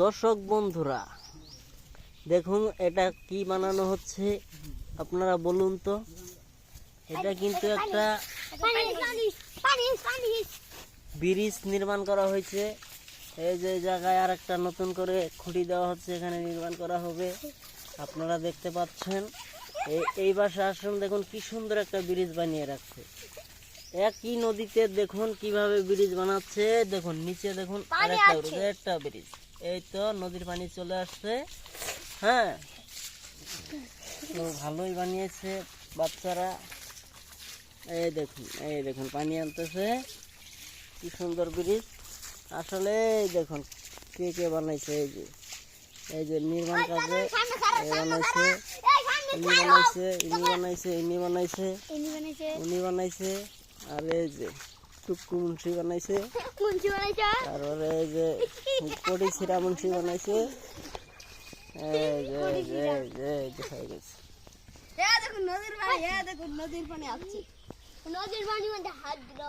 দর্শক বন্ধুরা দেখুন এটা কি বানানো হচ্ছে আপনারা বলুন তো। এটা কিন্তু একটা ব্রিজ নির্মাণ করা হয়েছে। এই যে জায়গায় আর একটা নতুন করে খুঁটি দেওয়া হচ্ছে এখানে নির্মাণ করা হবে। আপনারা দেখতে পাচ্ছেন এই পাশে আসুন দেখুন কি সুন্দর একটা ব্রিজ বানিয়ে রাখছে। একই নদীতে দেখুন কীভাবে ব্রিজ বানাচ্ছে দেখুন নিচে দেখুন আরেকটা একটা ব্রিজ। এই তো নদীর পানি চলে আসছে। হ্যাঁ? তো ভালোই বানিয়েছে বাচ্চারা। এই দেখুন এই দেখুন পানি আনতেছে। কি সুন্দর ব্রিজ। আসলে এই দেখুন কে কে বানাইছে এই যে এই যে নির্মাণ কাজে বানাইছে ইনি বানাইছে ইনি বানাইছে ইনি বানাইছে। উনি বানাইছে আর এই যে টুকু মুন্সি বানাইছে। তারপরে এই যে কড়ি ছিড়া মুন্সি বানাইছে। এই যে এই যে এই যে হয়ে গেছে। নদীর পানি নদীর পানি আসছে। নদীর পানি মধ্যে হাত দিল